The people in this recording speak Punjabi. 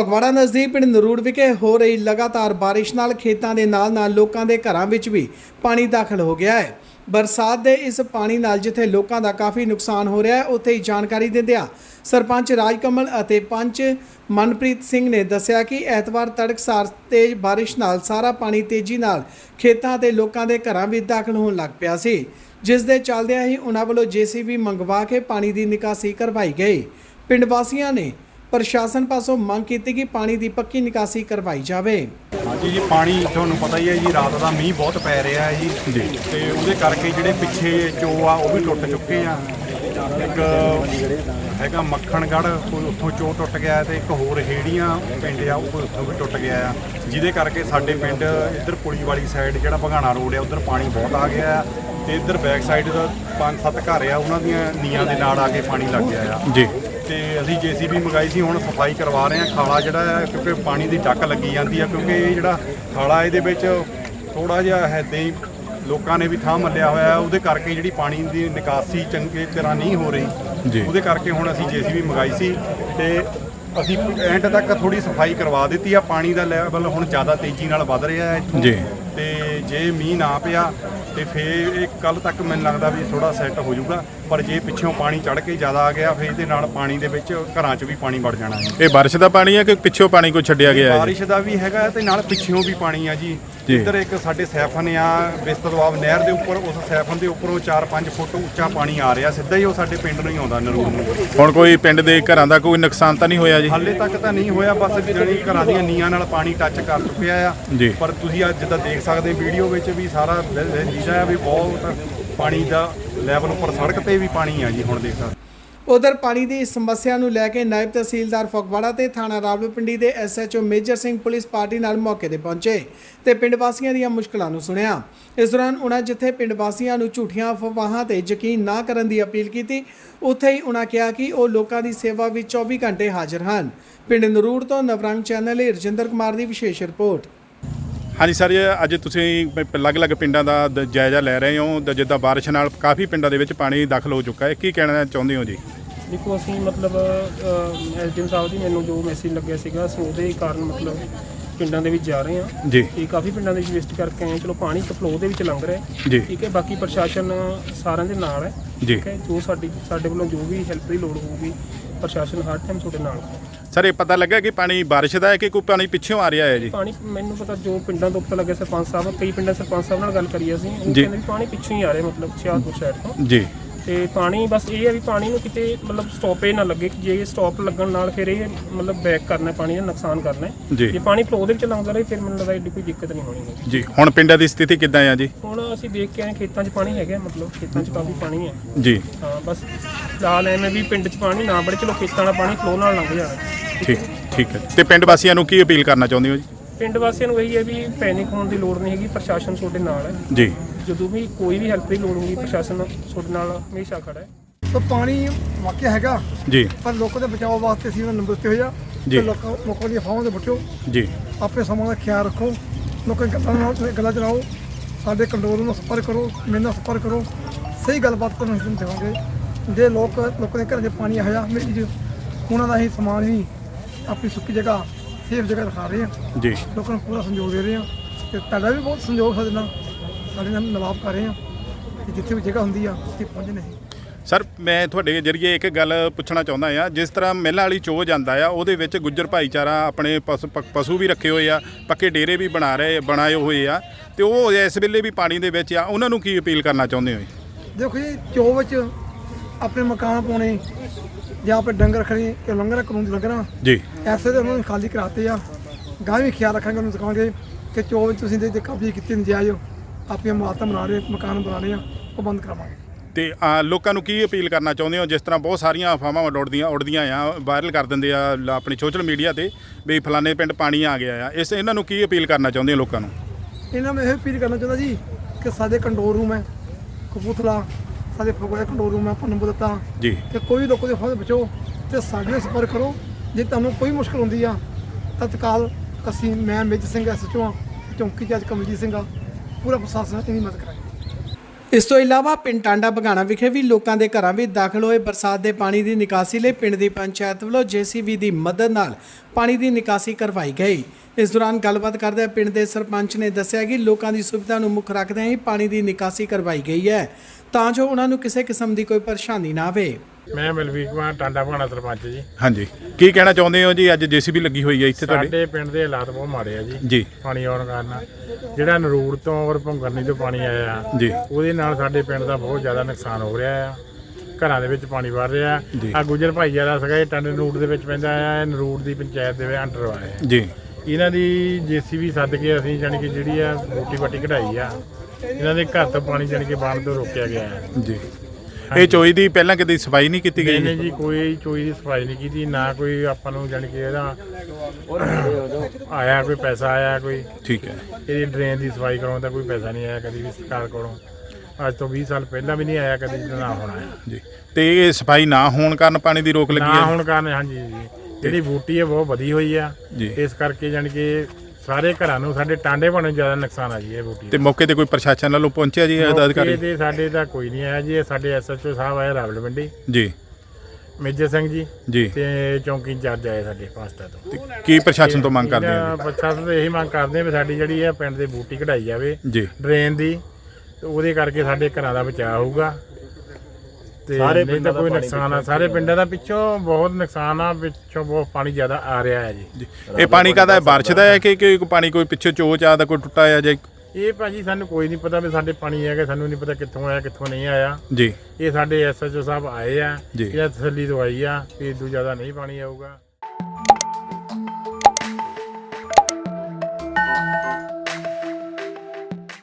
ਫਗਵਾੜਾ ਨਜ਼ਦੀਕ ਪਿੰਡ ਨਰੂੜ ਵਿਖੇ ਹੋ ਰਹੀ ਲਗਾਤਾਰ ਬਾਰਿਸ਼ ਨਾਲ ਖੇਤਾਂ ਦੇ ਨਾਲ-ਨਾਲ ਲੋਕਾਂ ਦੇ ਘਰਾਂ ਵਿੱਚ ਵੀ ਪਾਣੀ ਦਾਖਲ ਹੋ ਗਿਆ ਹੈ। ਬਰਸਾਤ ਦੇ ਇਸ ਪਾਣੀ ਨਾਲ ਜਿੱਥੇ ਲੋਕਾਂ ਦਾ ਕਾਫੀ ਨੁਕਸਾਨ ਹੋ ਰਿਹਾ ਹੈ, ਉੱਥੇ ਹੀ ਜਾਣਕਾਰੀ ਦਿੰਦਿਆਂ ਸਰਪੰਚ ਰਾਜਕਮਲ ਅਤੇ ਪੰਚ ਮਨਪ੍ਰੀਤ ਸਿੰਘ ਨੇ ਦੱਸਿਆ ਕਿ ਐਤਵਾਰ ਤੜਕਸਾਰ ਤੇਜ਼ ਬਾਰਿਸ਼ ਨਾਲ ਸਾਰਾ ਪਾਣੀ ਤੇਜ਼ੀ ਨਾਲ ਖੇਤਾਂ ਤੇ ਲੋਕਾਂ ਦੇ ਘਰਾਂ ਵਿੱਚ ਦਾਖਲ ਹੋਣ ਲੱਗ ਪਿਆ ਸੀ। ਜਿਸ ਦੇ ਚੱਲਦਿਆਂ ਹੀ ਉਹਨਾਂ ਵੱਲੋਂ ਜੀਸੀਬੀ ਮੰਗਵਾ ਕੇ ਪਾਣੀ ਦੀ ਨਿਕਾਸੀ ਕਰਵਾਈ ਗਈ। ਪਿੰਡ ਵਾਸੀਆਂ ਨੇ ਪ੍ਰਸ਼ਾਸਨ ਪਾਸੋਂ ਮੰਗ ਕੀਤੀ ਕਿ ਪਾਣੀ ਦੀ ਪੱਕੀ ਨਿਕਾਸੀ ਕਰਵਾਈ ਜਾਵੇ। ਹਾਂਜੀ ਜੀ ਪਾਣੀ ਤੁਹਾਨੂੰ ਪਤਾ ਹੀ ਹੈ ਜੀ ਰਾਤ ਦਾ ਮੀਂਹ ਬਹੁਤ ਪੈ ਰਿਹਾ ਹੈ ਜੀ। ਤੇ ਉਹਦੇ ਕਰਕੇ ਜਿਹੜੇ ਪਿੱਛੇ ਚੋ ਆ ਉਹ ਵੀ ਟੁੱਟ ਚੁੱਕੇ ਆ। ਇੱਕ ਹੈਗਾ ਮੱਖਣਗੜ੍ਹ ਕੋਈ ਉੱਥੋਂ ਚੋ ਟੁੱਟ ਗਿਆ ਤੇ ਇੱਕ ਹੋਰ ਹੇੜੀਆਂ ਪਿੰਡ ਆ ਉਹ ਉੱਥੋਂ ਵੀ ਟੁੱਟ ਗਿਆ ਆ। ਜਿਹਦੇ ਕਰਕੇ ਸਾਡੇ ਪਿੰਡ ਇੱਧਰ ਪੁਲੀ ਵਾਲੀ ਸਾਈਡ ਜਿਹੜਾ ਭਗਾਣਾ ਰੋਡ ਆ ਉਧਰ ਪਾਣੀ ਬਹੁਤ ਆ ਗਿਆ ਆ। ਤੇ ਇੱਧਰ ਬੈਕ ਸਾਈਡ ਦਾ ਪੰਜ ਸੱਤ ਘਰ ਆ ਉਹਨਾਂ ਦੀਆਂ ਨੀਆਂ ਦੇ ਨਾਲ ਆ ਕੇ ਪਾਣੀ ਲੱਗ ਗਿਆ ਆ। ਜੀ। ਤੇ ਅਸੀਂ ਜੀਸੀਬੀ ਮੰਗਾਈ ਸੀ ਹੁਣ ਸਫ਼ਾਈ ਕਰਵਾ ਰਹੇ ਹਾਂ। ਖਾਲਾ ਜਿਹੜਾ ਹੈ ਕਿਉਂਕਿ ਪਾਣੀ ਦੀ ਟੱਕ ਲੱਗੀ ਜਾਂਦੀ ਆ ਕਿਉਂਕਿ ਇਹ ਜਿਹੜਾ ਖਾਲਾ ਇਹਦੇ ਵਿੱਚ ਥੋੜਾ ਜਿਹਾ ਹੈਦਾਂ ਹੀ ਲੋਕਾਂ ਨੇ ਵੀ ਥਾਂ ਮੱਲਿਆ ਹੋਇਆ ਹੈ, ਉਹਦੇ ਕਰਕੇ ਜਿਹੜੀ ਪਾਣੀ ਦੀ ਨਿਕਾਸੀ ਚੰਗੀ ਤਰ੍ਹਾਂ ਨਹੀਂ ਹੋ ਜੀ। ਰਹੀ ਉਹਦੇ ਕਰਕੇ ਹੁਣ ਅਸੀਂ ਜੀਸੀਬੀ ਮੰਗਾਈ ਸੀ ਤੇ ਅਸੀਂ ਐਂਡ ਤੱਕ ਥੋੜੀ ਸਫ਼ਾਈ ਕਰਵਾ ਦਿੱਤੀ ਆ। ਪਾਣੀ ਦਾ ਲੈਵਲ ਹੁਣ ਜ਼ਿਆਦਾ ਤੇਜ਼ੀ ਨਾਲ ਵੱਧ ਰਿਹਾ ਹੈ। ਇੱਥੋਂ ਜੀ। ਤੇ ਜੇ ਮੀਂਹ ਨਾ ਪਿਆ ਤੇ ਫੇਰ ਇਹ ਕੱਲ ਤੱਕ ਮੈਨੂੰ ਲੱਗਦਾ ਵੀ ਥੋੜਾ ਸੈੱਟ ਹੋ ਜਾਊਗਾ। ਪਰ ਜੇ ਪਿੱਛੋਂ ਪਾਣੀ ਚੜ ਕੇ ਜ਼ਿਆਦਾ ਆ ਗਿਆ ਫੇਰ ਇਹਦੇ ਨਾਲ ਪਾਣੀ ਦੇ ਵਿੱਚ ਘਰਾਂ 'ਚ ਵੀ ਪਾਣੀ ਵੜ ਜਾਣਾ ਹੈ। ਇਹ ਬਾਰਿਸ਼ ਦਾ ਪਾਣੀ ਹੈ ਕਿ ਪਿੱਛੋਂ ਪਾਣੀ ਕੋਈ ਛੱਡਿਆ ਗਿਆ ਹੈ ਬਾਰਿਸ਼ ਦਾ ਵੀ ਹੈਗਾ ਤੇ ਨਾਲ ਪਿੱਛੋਂ ਵੀ ਪਾਣੀ ਆ ਜੀ। ਇੱਧਰ ਇੱਕ ਸਾਡੇ ਸੈਫਨ ਆ ਬਿਸਤਦਵਾਬ ਨਹਿਰ ਦੇ ਉੱਪਰ ਉਸ ਸੈਫਨ ਦੇ ਉੱਪਰੋਂ 4-5 ਫੁੱਟ ਉੱਚਾ ਪਾਣੀ ਆ ਰਿਹਾ ਸਿੱਧਾ ਹੀ ਉਹ ਸਾਡੇ ਪਿੰਡ ਨੂੰ ਹੀ ਆਉਂਦਾ ਨਰੂਰ ਨੂੰ। ਹੁਣ ਕੋਈ ਪਿੰਡ ਦੇ ਘਰਾਂ ਦਾ ਕੋਈ ਨੁਕਸਾਨ ਤਾਂ ਨਹੀਂ ਹੋਇਆ ਜੀ? ਹਾਲੇ ਤੱਕ ਤਾਂ ਨਹੀਂ ਹੋਇਆ ਬਸ ਜਿਹੜੀ ਘਰਾਂ ਦੀਆਂ ਨੀਆਂ ਨਾਲ ਪਾਣੀ ਟੱਚ ਕਰ ਚੁੱਕਿਆ ਆ। ਜੀ। ਪਰ ਤੁਸੀਂ ਅੱਜ ਜਿੱਦਾਂ ਦੇਖ ਸਕਦੇ ਵੀਡੀਓ ਵਿੱਚ ਵੀ ਸਾਰਾ ਜਿਹੜਾ ਆ ਵੀ ਬਹੁਤ ਪਾਣੀ ਦਾ ਲੈਵਲ ਉੱਪਰ ਸੜਕ ਤੇ ਵੀ ਪਾਣੀ ਆ ਜੀ ਹੁਣ ਦੇਖ ਸਕਦੇ। ਉਧਰ ਪਾਣੀ ਦੀ ਇਸ ਸਮੱਸਿਆ ਨੂੰ ਲੈ ਕੇ ਨਾਇਬ ਤਹਿਸੀਲਦਾਰ ਫਗਵਾੜਾ ਤੇ ਥਾਣਾ ਰਾਵਲਪਿੰਡੀ ਦੇ SHO Major Singh police party ਨਾਲ ਮੌਕੇ ਤੇ ਪਹੁੰਚੇ ਤੇ ਪਿੰਡ ਵਾਸੀਆਂ ਦੀਆਂ ਮੁਸ਼ਕਲਾਂ ਨੂੰ ਸੁਣਿਆ। ਇਸ ਦੌਰਾਨ ਉਹਨਾਂ ਜਿੱਥੇ ਪਿੰਡ ਵਾਸੀਆਂ ਨੂੰ ਝੂਠੀਆਂ ਅਫਵਾਹਾਂ ਤੇ ਯਕੀਨ ਨਾ ਕਰਨ ਦੀ ਅਪੀਲ ਕੀਤੀ, ਉੱਥੇ ਹੀ ਉਹਨਾਂ ਕਿਹਾ ਕਿ ਉਹ ਲੋਕਾਂ ਦੀ ਸੇਵਾ ਵਿੱਚ 24 ਘੰਟੇ ਹਾਜ਼ਰ ਹਨ। ਪਿੰਡ ਨਰੂੜ ਤੋਂ ਨਵਰੰਗ ਚੈਨਲ ਲਈ ਰਜਿੰਦਰ ਕੁਮਾਰ ਦੀ ਵਿਸ਼ੇਸ਼ ਰਿਪੋਰਟ। ਹਾਂਜੀ ਸਰ ਇਹ ਅੱਜ ਤੁਸੀਂ ਅਲੱਗ-ਅਲੱਗ ਪਿੰਡਾਂ ਦਾ ਦ- ਜਾਇਜ਼ਾ ਲੈ ਰਹੇ ਹੋ ਤੇ ਜਿੱਦਾਂ ਬਾਰਿਸ਼ ਨਾਲ ਕਾਫੀ ਪਿੰਡਾਂ ਦੇ ਵਿੱਚ ਪਾਣੀ ਦਾਖਲ ਹੋ ਚੁੱਕਾ ਹੈ। ਕੀ ਕਹਿਣਾ ਚਾਹੁੰਦੇ ਹੋ ਜੀ? ਦੇਖੋ ਅਸੀਂ ਮਤਲਬ ਐਸਡੀਐਮ ਸਾਹਿਬ ਦੀ ਮੈਨੂੰ ਜੋ ਮੈਸੇਜ ਲੱਗਿਆ ਸੀਗਾ ਅਸੀਂ ਉਹਦੇ ਕਾਰਨ ਮਤਲਬ ਪਿੰਡਾਂ ਦੇ ਵਿੱਚ ਜਾ ਰਹੇ ਹਾਂ। ਜੀ। ਤੇ ਕਾਫੀ ਪਿੰਡਾਂ ਦੇ ਵਿੱਚ ਵਿਜ਼ਿਟ ਕਰਕੇ ਆਏ ਹਾਂ। ਚਲੋ ਪਾਣੀ ਤਾਂ ਫਲੋ ਦੇ ਵਿੱਚ ਲੰਘ ਰਿਹਾ ਹੈ। ਜੀ। ਠੀਕ ਹੈ ਬਾਕੀ ਪ੍ਰਸ਼ਾਸਨ ਸਾਰਿਆਂ ਦੇ ਨਾਲ ਹੈ। ਜੀ। ਠੀਕ ਹੈ ਜੋ ਸਾਡੀ ਸਾਡੇ ਵੱਲੋਂ ਜੋ ਵੀ ਹੈਲਪ ਦੀ ਲੋੜ ਹੋਊਗੀ ਪ੍ਰਸ਼ਾਸਨ ਹਰ ਟਾਈਮ ਤੁਹਾਡੇ ਨਾਲ ਹੈ। ਸਰ ਇਹ ਪਤਾ ਲੱਗਾ ਕਿ ਪਾਣੀ ਬਾਰਿਸ਼ ਦਾ ਹੈ ਕਿ ਕੋਈ ਪਾਣੀ ਪਿੱਛੋਂ ਆ ਰਿਹਾ ਹੈ ਜੀ? ਪਾਣੀ ਮੈਨੂੰ ਪਤਾ ਜੋ ਪਿੰਡਾਂ ਤੋਂ ਉੱਪਰ ਲੱਗਿਆ ਸਰਪੰਚ ਸਾਹਿਬ ਕਈ ਪਿੰਡਾਂ ਸਰਪੰਚ ਸਾਹਿਬ ਨਾਲ ਗੱਲ ਕਰੀ ਅਸੀਂ। ਉਹ ਜੀ। ਕਹਿੰਦੇ ਵੀ ਪਾਣੀ ਪਿੱਛੋਂ ਹੀ ਆ ਰਿਹਾ ਮਤਲਬ ਹੁਸ਼ਿਆਰਪੁਰ ਸਾਈਡ ਤੋਂ। ਜੀ। ਤੇ ਪਾਣੀ ਬਸ ਇਹ ਹੈ ਵੀ ਪਾਣੀ ਨੂੰ ਕਿਤੇ ਮਤਲਬ ਸਟਾਪੇ ਨਾ ਲੱਗੇ ਕਿ ਜੇ ਸਟਾਪ ਲੱਗਣ ਨਾਲ ਫਿਰ ਇਹ ਮਤਲਬ ਬੈਕ ਕਰਨਾ ਹੈ, ਪਾਣੀ ਦਾ ਨੁਕਸਾਨ ਕਰਨਾ ਹੈ। ਜੀ। ਜੇ ਪਾਣੀ ਫਲੋ ਦੇ ਵਿੱਚ ਲੰਘਦਾ ਰਹੇ ਫਿਰ ਮੈਨੂੰ ਲੱਗਦਾ ਏਡੀ ਕੋਈ ਦਿੱਕਤ ਨਹੀਂ ਹੋਣੀ ਹੈਗੀ। ਜੀ। ਹੁਣ ਪਿੰਡਾਂ ਦੀ ਸਥਿਤੀ ਕਿੱਦਾਂ ਹੈ ਜੀ? ਹੁਣ ਅਸੀਂ ਦੇਖ ਕੇ ਆਏ ਖੇਤਾਂ 'ਚ ਪਾਣੀ ਹੈਗਾ ਮਤਲਬ ਖੇਤਾਂ 'ਚ ਕਾਫੀ ਪਾਣੀ ਹੈ। ਜੀ। ਹਾਂ ਬਸ ਫਿਲਹਾਲ ਐਵੇਂ ਵੀ ਪਿੰਡ 'ਚ ਪਾਣੀ ਨਾ ਬੜੇ ਚਲੋ ਖੇਤਾਂ ਦਾ ਪਾਣੀ ਫਲੋ ਨਾਲ ਲੰਘ ਜਾਣਾ। ਠੀਕ ਠੀਕ ਹੈ। ਤੇ ਪਿੰਡ ਵਾਸੀਆਂ ਨੂੰ ਕੀ ਅਪੀਲ ਕਰਨਾ ਚਾਹੁੰਦੇ ਹੋ ਜੀ? ਪਿੰਡ ਵਾਸੀਆਂ ਨੂੰ ਇਹੀ ਹੈ ਵੀ ਪੈਨਿਕ ਹੋਣ ਦੀ ਲੋੜ ਨਹੀਂ ਹੈਗੀ ਪ੍ਰਸ਼ਾਸਨ ਤੁਹਾਡੇ ਨਾਲ ਹੈ। ਜੀ। ਜਦੋਂ ਵੀ ਕੋਈ ਵੀ ਹੈਲਪ ਦੀ ਲੋੜ ਹੋਊਗੀ ਪ੍ਰਸ਼ਾਸਨ ਤੁਹਾਡੇ ਨਾਲ ਹਮੇਸ਼ਾ ਖੜਾ ਹੈ। ਤਾਂ ਪਾਣੀ ਵਾਕਿਆ ਹੈਗਾ ਜੀ। ਪਰ ਲੋਕਾਂ ਦੇ ਬਚਾਓ ਵਾਸਤੇ ਅਸੀਂ ਉਹਨਾਂ ਨੰਬਰ ਦਿੱਤੇ ਹੋਏ ਆ। ਜੀ। ਤੇ ਲੋਕਾਂ ਲੋਕਾਂ ਦੀਆਂ ਫਾਹਾਂ ਦੇ ਬਚੋ ਜੀ। ਆਪਣੇ ਸਮਾਂ ਦਾ ਖਿਆਲ ਰੱਖੋ। ਲੋਕਾਂ ਗੱਲਾਂ ਨਾਲ ਗੱਲਾਂ ਚਲਾਓ ਸਾਡੇ ਕੰਟਰੋਲ ਨੂੰ ਸੰਪਰਕ ਕਰੋ ਮੇਰੇ ਨਾਲ ਸੰਪਰਕ ਕਰੋ। ਸਹੀ ਗੱਲਬਾਤ ਕਰਨ ਨੂੰ ਦੇਵਾਂਗੇ। ਜੇ ਲੋਕ ਲੋਕਾਂ ਦੇ ਘਰਾਂ 'ਚ ਪਾਣੀ ਆਇਆ ਮੇਰੀ ਜੀ ਉਹਨਾਂ ਦਾ ਹੀ ਸਮਾਨ ਹੀ ਆਪਣੀ ਸੁੱਕੀ ਜਗ੍ਹਾ ਸੇਫ ਜਗ੍ਹਾ ਰਖਾ ਰਹੇ ਆ ਜੀ। ਲੋਕਾਂ ਨੂੰ ਪੂਰਾ ਸੰਯੋਗ ਦੇ ਰਹੇ ਆ ਤੇ ਤੁਹਾਡਾ ਵੀ ਬਹੁਤ ਸੰਯੋਗ ਸਾਡੇ ਨਾਲ ਸਾਡੇ ਨਾਲ ਨਵਾਬ ਕਰ ਰਹੇ ਆ ਕਿ ਜਿੱਥੇ ਵੀ ਜਗ੍ਹਾ ਹੁੰਦੀ ਆ ਉੱਥੇ ਪਹੁੰਚਣੇ ਅਸੀਂ ਸਰ ਮੈਂ ਤੁਹਾਡੇ ਜਰੀਏ ਇੱਕ ਗੱਲ ਪੁੱਛਣਾ ਚਾਹੁੰਦਾ ਆ ਜਿਸ ਤਰ੍ਹਾਂ ਮਹਿਲਾ ਵਾਲੀ ਚੋ ਜਾਂਦਾ ਆ ਉਹਦੇ ਵਿੱਚ ਗੁੱਜਰ ਭਾਈਚਾਰਾ ਆਪਣੇ ਪਸ਼ੂ ਵੀ ਰੱਖੇ ਹੋਏ ਆ ਪੱਕੇ ਡੇਰੇ ਵੀ ਬਣਾ ਰਹੇ ਬਣਾਏ ਹੋਏ ਆ ਤੇ ਉਹ ਇਸ ਵੇਲੇ ਵੀ ਪਾਣੀ ਦੇ ਵਿੱਚ ਆ ਉਹਨਾਂ ਨੂੰ ਕੀ ਅਪੀਲ ਕਰਨਾ ਚਾਹੁੰਦੇ ਹੋ ਜੀ? ਦੇਖੋ ਜੀ ਚੋ ਵਿੱਚ ਆਪਣੇ ਮਕਾਨ ਪਾਉਣੇ ਜਾਂ ਆਪਣੇ ਡੰਗਰ ਖੜੇ ਕਿ ਲੰਗਰ ਕਾਨੂੰਨ ਦੀ ਲੰਗਰਾਂ। ਜੀ। ਐਸੇ ਦੇ ਉਹਨਾਂ ਨੂੰ ਖਾਲੀ ਕਰਾਤੇ ਆ। ਗਾਂ ਵੀ ਖਿਆਲ ਰੱਖਾਂਗੇ ਉਹਨੂੰ ਦਿਖਾਵਾਂਗੇ ਕਿ ਚੋ ਵਿੱਚ ਤੁਸੀਂ ਦੇ ਦੇ ਕਬਜ਼ੇ ਕੀਤੇ ਨਜਾਇਜ਼ ਆਪਣੀਆਂ ਮਾਤਾ ਬਣਾ ਰਹੇ ਮਕਾਨ ਬਣਾ ਰਹੇ ਆ ਉਹ ਬੰਦ ਕਰਾਵਾਂਗੇ। ਤੇ ਆ, ਲੋਕਾਂ ਨੂੰ ਕੀ ਅਪੀਲ ਕਰਨਾ ਚਾਹੁੰਦੇ ਹੋ? ਜਿਸ ਤਰ੍ਹਾਂ ਬਹੁਤ ਸਾਰੀਆਂ ਅਫਵਾਹਾਂ ਉੱਡਦੀਆਂ ਉੱਡਦੀਆਂ ਆ ਵਾਇਰਲ ਕਰ ਦਿੰਦੇ ਆ ਆਪਣੀ ਸੋਸ਼ਲ ਮੀਡੀਆ ਤੇ ਵੀ ਫਲਾਣੇ ਪਿੰਡ ਪਾਣੀ ਆ ਗਿਆ ਆ। ਇਸ ਇਹਨਾਂ ਨੂੰ ਕੀ ਅਪੀਲ ਕਰਨਾ ਚਾਹੁੰਦੇ ਹੋ ਲੋਕਾਂ ਨੂੰ? ਇਹਨਾਂ ਨੂੰ ਇਹ ਅਪੀਲ ਕਰਨਾ ਚਾਹੁੰਦਾ ਜੀ ਕਿ ਸਾਡੇ ਕੰਟਰੋਲ ਰੂਮ ਹੈ ਕਪੂਰਥਲਾ ਸਾਡੇ ਫਗਵਾੜਾ ਕੰਟਰੋਲ ਰੂਮ ਆਪਾਂ ਨੰਬਰ ਦਿੱਤਾ। ਜੀ। ਕਿ ਕੋਈ ਲੋਕਾਂ ਦੇ ਫਾਇਦੇ ਬਚੋ ਤੇ ਸਾਡੇ ਨਾਲ ਸੰਪਰਕ ਕਰੋ। ਜੇ ਤੁਹਾਨੂੰ ਕੋਈ ਮੁਸ਼ਕਲ ਹੁੰਦੀ ਆ ਤਤਕਾਲ ਅਸੀਂ ਮੈਂ ਮੇਜ ਸਿੰਘ ਐਸਐਚਓ ਆ ਚੌਂਕੀ ਜੱਜ ਕਮਲਜੀਤ ਸਿੰਘ ਆ ਪੂਰਾ ਪ੍ਰਸ਼ਾਸਨ ਇਹਦੀ ਮਦਦ ਕਰਾਂਗੇ। ਇਸ ਤੋਂ ਇਲਾਵਾ ਪਿੰਡ ਟਾਂਡਾ ਬਗਾਣਾ ਵਿਖੇ ਵੀ ਲੋਕਾਂ ਦੇ ਘਰਾਂ ਵਿੱਚ ਦਾਖਲ ਹੋਏ ਬਰਸਾਤ ਦੇ ਪਾਣੀ ਦੀ ਨਿਕਾਸੀ ਲਈ ਪਿੰਡ ਦੀ ਪੰਚਾਇਤ ਵੱਲੋਂ ਜੀਸੀਬੀ ਦੀ ਮਦਦ ਨਾਲ ਪਾਣੀ ਦੀ ਨਿਕਾਸੀ ਕਰਵਾਈ ਗਈ। ਇਸ ਦੌਰਾਨ ਗੱਲਬਾਤ ਕਰਦੇ ਪਿੰਡ ਦੇ ਸਰਪੰਚ ਨੇ ਦੱਸਿਆ ਕਿ ਲੋਕਾਂ ਦੀ ਸੁਵਿਧਾ ਨੂੰ ਮੁੱਖ ਰੱਖਦਿਆਂ ਹੀ ਪਾਣੀ ਦੀ ਨਿਕਾਸੀ ਕਰਵਾਈ ਗਈ ਹੈ। ਤਾਂ ਜੋ ਉਹਨਾਂ ਨੂੰ ਕਿਸੇ ਕਿਸਮ ਦੀ ਕੋਈ ਪਰੇਸ਼ਾਨੀ ਨਾ ਆਵੇ। ਮੈਂ ਬਲਵੀਰ ਕੁਮਾਰ ਟਾਂਡਾ ਭਾਣਾ ਸਰਪੰਚ ਜੀ। ਹਾਂਜੀ। ਕੀ ਕਹਿਣਾ ਚਾਹੁੰਦੇ ਹੋ ਜੀ? ਅੱਜ ਜੀਸੀਬੀ ਲੱਗੀ ਹੋਈ ਹੈ ਇੱਥੇ ਤੁਹਾਡੇ? ਸਾਡੇ ਪਿੰਡ ਦੇ ਹਾਲਾਤ ਬਹੁਤ ਮਾੜੇ ਆ ਜੀ। ਜੀ। ਪਾਣੀ ਆਉਣ ਕਾਰਨ। ਜਿਹੜਾ ਨਰੂੜ ਤੋਂ ਔਰ ਭੁੰਗਰਨੀ ਤੋਂ ਪਾਣੀ ਆਇਆ ਆ ਜੀ। ਉਹਦੇ ਨਾਲ ਸਾਡੇ ਪਿੰਡ ਦਾ ਬਹੁਤ ਜ਼ਿਆਦਾ ਨੁਕਸਾਨ ਹੋ ਰਿਹਾ ਆ। ਘਰਾਂ ਦੇ ਵਿੱਚ ਪਾਣੀ ਵੜ ਰਿਹਾ ਜੀ। ਆ ਗੁਜਰ ਭਾਈਆਰਾ ਸੀਗਾ ਇਹ ਟਾਂਡੇ ਨਰੂੜ ਦੇ ਵਿੱਚ ਪੈਂਦਾ ਆ ਇਹ ਨਰੂੜ ਦੀ ਪੰਚਾਇਤ ਦੇ ਵਿੱਚ ਅੰਡਰ ਆਇਆ ਜੀ। ਇਹਨਾਂ ਦੀ ਜੀਸੀਬੀ ਸੱਦ ਕੇ ਅਸੀਂ ਜਾਣੀ ਕਿ ਜਿਹੜੀ ਆ ਬੂਟੀ ਬਾਟੀ ਕਢਾਈ ਆ ਇਹਨਾਂ ਦੇ ਘਰ ਤੋਂ ਪਾਣੀ ਜਾਣੀ ਕਿ ਬਾਹਰ ਤੋਂ ਰੋਕਿਆ ਗਿਆ ਹੈ ਜੀ। ਇਹ ਚੋਈ ਦੀ ਪਹਿਲਾਂ ਕਦੀ ਸਫ਼ਾਈ ਨਹੀਂ ਕੀਤੀ ਗਈ? ਇਹਨੇ ਜੀ? ਕੋਈ ਚੋਈ ਦੀ ਸਫ਼ਾਈ ਨਹੀਂ ਕੀਤੀ ਨਾ ਕੋਈ ਆਪਾਂ ਨੂੰ ਜਾਣੀ ਕਿ ਇਹਦਾ ਆਇਆ ਕੋਈ ਪੈਸਾ ਆਇਆ ਕੋਈ। ਠੀਕ ਹੈ। ਇਹਦੀ ਡਰੇਨ ਦੀ ਸਫ਼ਾਈ ਕਰਾਉਣ ਦਾ ਕੋਈ ਪੈਸਾ ਨਹੀਂ ਆਇਆ ਕਦੀ ਵੀ ਸਰਕਾਰ ਕੋਲੋਂ। ਅੱਜ ਤੋਂ 20 ਸਾਲ ਪਹਿਲਾਂ ਵੀ ਨਹੀਂ ਆਇਆ ਕਦੀ ਨਾ ਹੋਣਾ ਜੀ। ਤੇ ਇਹ ਸਫ਼ਾਈ ਨਾ ਹੋਣ ਕਾਰਨ ਪਾਣੀ ਦੀ ਰੋਕ ਲੱਗੀ ਨਾ ਹੈ? ਹੋਣ ਕਾਰਨ ਹਾਂਜੀ ਜੀ। ਜਿਹੜੀ ਬੂਟੀ ਹੈ ਬਹੁਤ ਵਧੀ ਹੋਈ ਆ। ਇਸ ਕਰਕੇ ਜਾਣੀ ਕਿ ਸਾਰੇ ਘਰਾਂ ਨੂੰ ਸਾਡੇ ਟਾਂਡੇ ਬਣਨ ਜ਼ਿਆਦਾ ਨੁਕਸਾਨ ਆ ਜੀ ਇਹ ਬੂਟੀ ਤੇ ਮੌਕੇ ਤੇ ਕੋਈ ਪ੍ਰਸ਼ਾਸਨ ਵੱਲੋਂ ਪਹੁੰਚਿਆ ਜੀ ਅਧਿਕਾਰੀ? ਤੇ ਸਾਡੇ ਦਾ ਕੋਈ ਨਹੀਂ ਆਇਆ ਜੀ ਇਹ ਸਾਡੇ ਐਸਐਚਓ ਸਾਹਿਬ ਆਏ ਰਾਵਲਪਿੰਡੀ ਜੀ। ਮੇਜਰ ਸਿੰਘ ਜੀ ਜੀ। ਤੇ ਚੌਂਕੀ ਇੰਚਾਰਜ ਆਏ ਸਾਡੇ ਪਾਸਟਾ ਤੋਂ। ਤੇ ਕੀ ਪ੍ਰਸ਼ਾਸਨ ਤੋਂ ਮੰਗ ਕਰਦੇ ਹੋ ਪ੍ਰਸ਼ਾਸਨ ਤੋਂ ਇਹੀ ਮੰਗ ਕਰਦੇ ਆ ਵੀ ਸਾਡੀ ਜਿਹੜੀ ਹੈ ਪਿੰਡ ਦੇ ਬੂਟੀ ਕਢਾਈ ਜਾਵੇ ਜੀ। ਡਰੇਨ ਦੀ ਤੇ ਉਹਦੇ ਕਰਕੇ ਸਾਡੇ ਘਰਾਂ ਦਾ ਬਚਾਅ ਹੋਊਗਾ। ਤੇ ਨਹੀਂ ਤਾਂ ਕੋਈ ਨੁਕਸਾਨ ਆ। ਸਾਰੇ ਪਿੰਡਾਂ ਦਾ ਪਿੱਛੋਂ ਬਹੁਤ ਨੁਕਸਾਨ ਆ ਪਿੱਛੋਂ ਬਹੁਤ ਪਾਣੀ ਜ਼ਿਆਦਾ ਆ ਰਿਹਾ ਹੈ ਜੀ। ਇਹ ਪਾਣੀ ਕਾਹਦਾ ਹੈ ਬਾਰਿਸ਼ ਦਾ ਹੈ ਕਿ ਕਿ ਪਾਣੀ ਕੋਈ ਪਿੱਛੇ ਚੋਚ ਆ ਦਾ ਕੋਈ ਟੁੱਟਾ ਆ ਜਾਂ ਇਹ ਭਾਜੀ ਸਾਨੂੰ ਕੋਈ ਨਹੀਂ ਪਤਾ ਵੀ ਸਾਡੇ ਪਾਣੀ ਹੈਗਾ ਸਾਨੂੰ ਨਹੀਂ ਪਤਾ ਕਿੱਥੋਂ ਆਇਆ ਕਿੱਥੋਂ ਨਹੀਂ ਆਇਆ। ਜੀ। ਇਹ ਸਾਡੇ ਐਸਐਚਓ ਸਾਹਿਬ ਆਏ ਆ ਜੀ। ਇਹਦਾ ਤਸੱਲੀ ਦਵਾਈ ਆ ਵੀ ਇਦੋਂ ਜ਼ਿਆਦਾ ਨਹੀਂ ਪਾਣੀ ਆਊਗਾ।